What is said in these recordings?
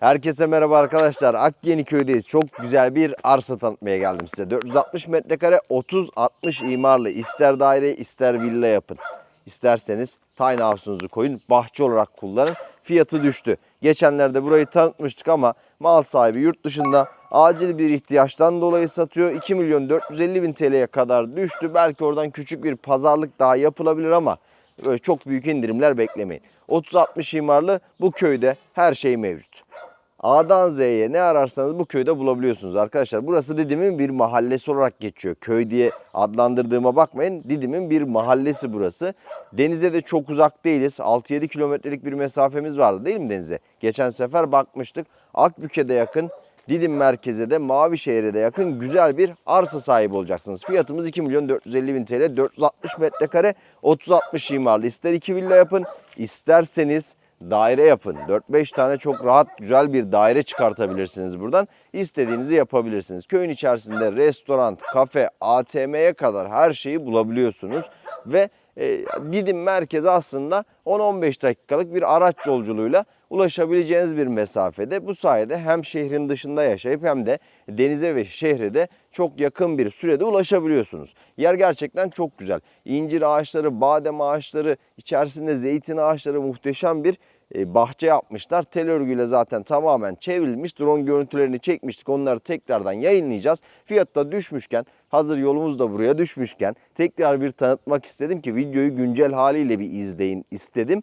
Herkese merhaba arkadaşlar. Akyeni köydeyiz. Çok güzel bir arsa tanıtmaya geldim size. 460 metrekare 30-60 imarlı. İster daire ister villa yapın. İsterseniz tiny house'unuzu koyun. Bahçe olarak kullanın. Fiyatı düştü. Geçenlerde burayı tanıtmıştık ama mal sahibi yurt dışında acil bir ihtiyaçtan dolayı satıyor. 2 milyon 450 bin TL'ye kadar düştü. Belki oradan küçük bir pazarlık daha yapılabilir ama böyle çok büyük indirimler beklemeyin. 30-60 imarlı bu köyde her şey mevcut. A'dan Z'ye ne ararsanız bu köyde bulabiliyorsunuz arkadaşlar. Burası Didim'in bir mahallesi olarak geçiyor. Köy diye adlandırdığıma bakmayın. Didim'in bir mahallesi burası. Denize de çok uzak değiliz. 6-7 kilometrelik bir mesafemiz vardı değil mi denize? Geçen sefer bakmıştık. Akbük'e de yakın, Didim merkeze de Mavişehir'e de yakın güzel bir arsa sahibi olacaksınız. Fiyatımız 2 milyon 450 bin TL. 460 metrekare 30-60 imarlı. İster 2 villa yapın isterseniz daire yapın. 4-5 tane çok rahat güzel bir daire çıkartabilirsiniz buradan. İstediğinizi yapabilirsiniz. Köyün içerisinde restoran, kafe, ATM'ye kadar her şeyi bulabiliyorsunuz. Ve e, Didim merkezi aslında 10-15 dakikalık bir araç yolculuğuyla ulaşabileceğiniz bir mesafede. Bu sayede hem şehrin dışında yaşayıp hem de denize ve şehre de çok yakın bir sürede ulaşabiliyorsunuz. Yer gerçekten çok güzel. İncir ağaçları, badem ağaçları, içerisinde zeytin ağaçları muhteşem bir bahçe yapmışlar. Tel örgüyle zaten tamamen çevrilmiş. Drone görüntülerini çekmiştik. Onları tekrardan yayınlayacağız. Fiyat da düşmüşken, hazır yolumuz da buraya düşmüşken tekrar bir tanıtmak istedim ki videoyu güncel haliyle bir izleyin istedim.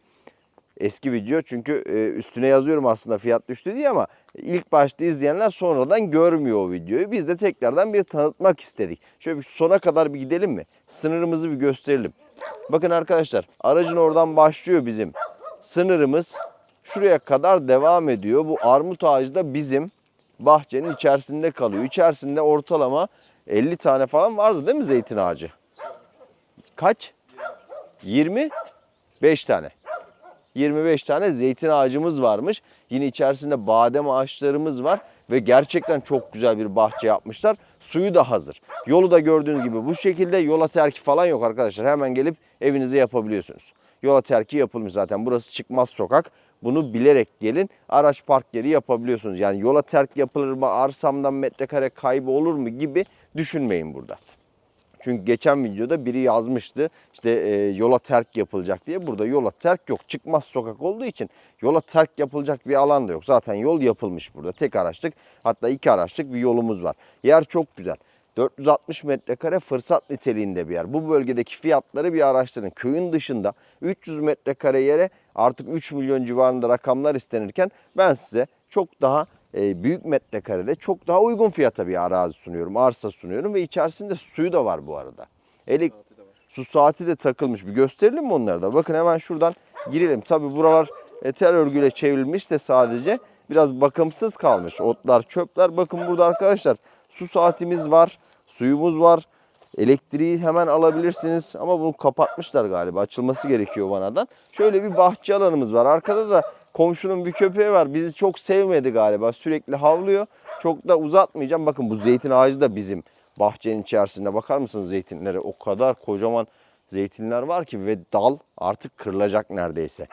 Eski video çünkü e, üstüne yazıyorum aslında fiyat düştü diye ama ilk başta izleyenler sonradan görmüyor o videoyu. Biz de tekrardan bir tanıtmak istedik. Şöyle bir sona kadar bir gidelim mi? Sınırımızı bir gösterelim. Bakın arkadaşlar aracın oradan başlıyor bizim sınırımız. Şuraya kadar devam ediyor. Bu armut ağacı da bizim bahçenin içerisinde kalıyor. İçerisinde ortalama 50 tane falan vardı değil mi zeytin ağacı? Kaç? 25 tane. 25 tane zeytin ağacımız varmış. Yine içerisinde badem ağaçlarımız var ve gerçekten çok güzel bir bahçe yapmışlar. Suyu da hazır. Yolu da gördüğünüz gibi bu şekilde yola terki falan yok arkadaşlar. Hemen gelip evinize yapabiliyorsunuz. Yola terki yapılmış zaten. Burası çıkmaz sokak. Bunu bilerek gelin. Araç park yeri yapabiliyorsunuz. Yani yola terk yapılır mı, arsamdan metrekare kaybı olur mu gibi düşünmeyin burada. Çünkü geçen videoda biri yazmıştı işte e, yola terk yapılacak diye. Burada yola terk yok. Çıkmaz sokak olduğu için yola terk yapılacak bir alan da yok. Zaten yol yapılmış burada. Tek araçlık hatta iki araçlık bir yolumuz var. Yer çok güzel. 460 metrekare fırsat niteliğinde bir yer. Bu bölgedeki fiyatları bir araştırın. Köyün dışında 300 metrekare yere artık 3 milyon civarında rakamlar istenirken ben size çok daha e, büyük metrekarede çok daha uygun fiyata bir arazi sunuyorum, arsa sunuyorum ve içerisinde suyu da var bu arada. Elik, su saati de takılmış. Bir gösterelim mi onları da? Bakın hemen şuradan girelim. Tabi buralar e, tel örgüyle çevrilmiş de sadece biraz bakımsız kalmış. Otlar, çöpler. Bakın burada arkadaşlar su saatimiz var, suyumuz var. Elektriği hemen alabilirsiniz ama bunu kapatmışlar galiba. Açılması gerekiyor vanadan. Şöyle bir bahçe alanımız var. Arkada da komşunun bir köpeği var. Bizi çok sevmedi galiba. Sürekli havlıyor. Çok da uzatmayacağım. Bakın bu zeytin ağacı da bizim bahçenin içerisinde. Bakar mısınız zeytinlere? O kadar kocaman zeytinler var ki ve dal artık kırılacak neredeyse.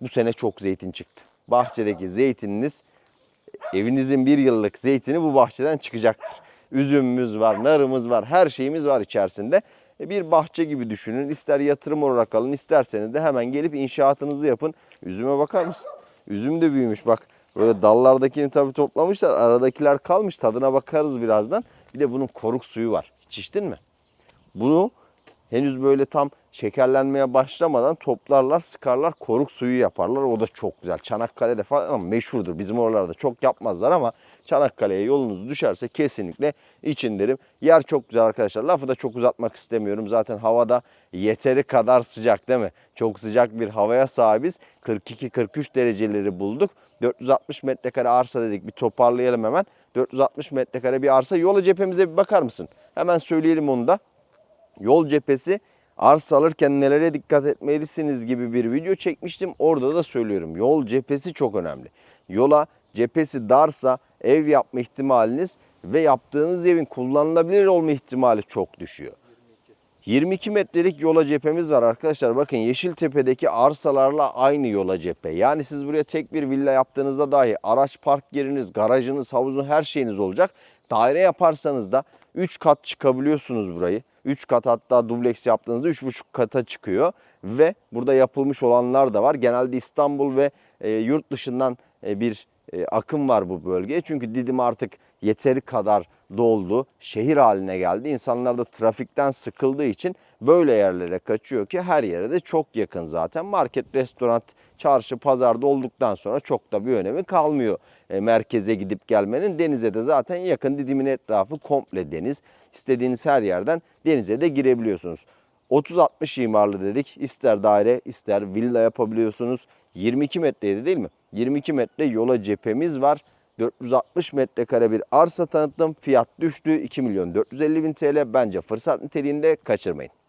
Bu sene çok zeytin çıktı. Bahçedeki zeytininiz evinizin bir yıllık zeytini bu bahçeden çıkacaktır. Üzümümüz var, narımız var, her şeyimiz var içerisinde. E, Bir bahçe gibi düşünün. İster yatırım olarak alın, isterseniz de hemen gelip inşaatınızı yapın. Üzüme bakar mısın? Üzüm de büyümüş bak. Böyle dallardakini tabii toplamışlar. Aradakiler kalmış. Tadına bakarız birazdan. Bir de bunun koruk suyu var. Hiç içtin mi? Bunu henüz böyle tam şekerlenmeye başlamadan toplarlar, sıkarlar, koruk suyu yaparlar. O da çok güzel. Çanakkale'de falan meşhurdur. Bizim oralarda çok yapmazlar ama Çanakkale'ye yolunuz düşerse kesinlikle için derim. Yer çok güzel arkadaşlar. Lafı da çok uzatmak istemiyorum. Zaten havada yeteri kadar sıcak değil mi? Çok sıcak bir havaya sahibiz. 42-43 dereceleri bulduk. 460 metrekare arsa dedik. Bir toparlayalım hemen. 460 metrekare bir arsa. Yola cephemize bir bakar mısın? Hemen söyleyelim onu da yol cephesi arsa alırken nelere dikkat etmelisiniz gibi bir video çekmiştim. Orada da söylüyorum. Yol cephesi çok önemli. Yola cephesi darsa ev yapma ihtimaliniz ve yaptığınız evin kullanılabilir olma ihtimali çok düşüyor. 22 metrelik yola cephemiz var arkadaşlar. Bakın Yeşiltepe'deki arsalarla aynı yola cephe. Yani siz buraya tek bir villa yaptığınızda dahi araç park yeriniz, garajınız, havuzun her şeyiniz olacak. Daire yaparsanız da 3 kat çıkabiliyorsunuz burayı. 3 kat hatta dubleks yaptığınızda 3,5 kata çıkıyor. Ve burada yapılmış olanlar da var. Genelde İstanbul ve e, yurt dışından e, bir e, akım var bu bölgeye. Çünkü Didim artık yeteri kadar doldu. Şehir haline geldi. İnsanlar da trafikten sıkıldığı için böyle yerlere kaçıyor ki her yere de çok yakın zaten. Market, restoran, çarşı, pazarda olduktan sonra çok da bir önemi kalmıyor. E, merkeze gidip gelmenin denize de zaten yakın. Didim'in etrafı komple deniz. İstediğiniz her yerden denize de girebiliyorsunuz. 30-60 imarlı dedik. İster daire ister villa yapabiliyorsunuz. 22 metreydi değil mi? 22 metre yola cephemiz var. 460 metrekare bir arsa tanıttım. Fiyat düştü. 2 milyon 450 bin TL. Bence fırsat niteliğinde kaçırmayın.